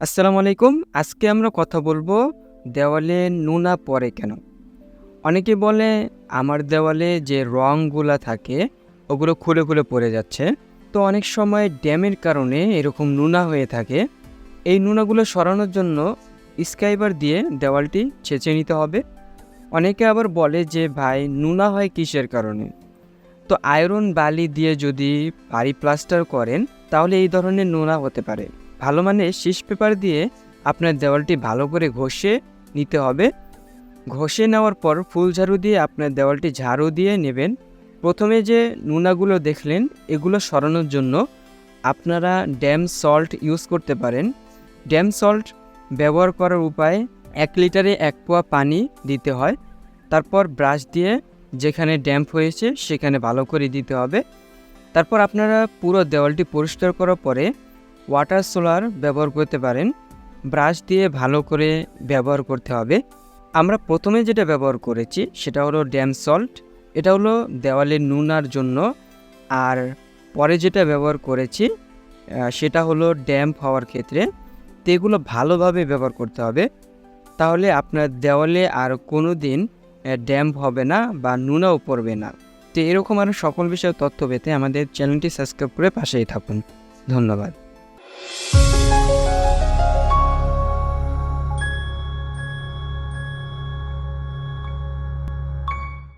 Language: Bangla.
আসসালামু আলাইকুম। আজকে আমরা কথা বলব দেওয়ালে নুনা পড়ে কেন? অনেকে বলে, আমার দেওয়ালে যে রঙগুলা থাকে, ওগুলো খুলে খুলে পড়ে যাচ্ছে। তো অনেক সময় ড্যামের কারণে এরকম নুনা হয়ে থাকে। এই নুনাগুলো সরানোর জন্য স্কাইবার দিয়ে দেওয়ালটি ছেঁচে নিতে হবে। অনেকে আবার বলে যে, ভাই, নুনা হয় কিসের কারণে? তো আয়রন বালি দিয়ে যদি বাড়ি প্লাস্টার করেন, তাহলে এই ধরনের নোনা হতে পারে। ভালো মানে শীষ পেপার দিয়ে আপনার দেওয়ালটি ভালো করে ঘষে নিতে হবে। ঘষে নেওয়ার পর ফুল ঝাড়ু দিয়ে আপনার দেওয়ালটি ঝাড়ু দিয়ে নেবেন। প্রথমে যে নুনাগুলো দেখলেন, এগুলো সরানোর জন্য আপনারা ড্যাম সল্ট ইউজ করতে পারেন। ড্যাম সল্ট ব্যবহার করার উপায়, এক লিটারে এক পোয়া পানি দিতে হয়। তারপর ব্রাশ দিয়ে যেখানে ড্যাম্প হয়েছে, সেখানে ভালো করে দিতে হবে। তারপর আপনারা পুরো দেওয়ালটি পরিষ্কার করার পরে ওয়াটার সোলার ব্যবহার করতে পারেন। ব্রাশ দিয়ে ভালো করে ব্যবহার করতে হবে। আমরা প্রথমে যেটা ব্যবহার করেছি সেটা হলো ড্যাম সল্ট এটা হলো দেওয়ালে নুনার জন্য। আর পরে যেটা ব্যবহার করেছি সেটা হলো ড্যাম্প হওয়ার ক্ষেত্রে। তো এগুলো ভালোভাবে ব্যবহার করতে হবে। তাহলে আপনার দেওয়ালে আর কোনো দিন ড্যাম্প হবে না বা নুনাও পড়বে না। তো এরকম আরও সকল বিষয়ে তথ্য পেতে আমাদের চ্যানেলটি সাবস্ক্রাইব করে পাশেই থাকুন। ধন্যবাদ।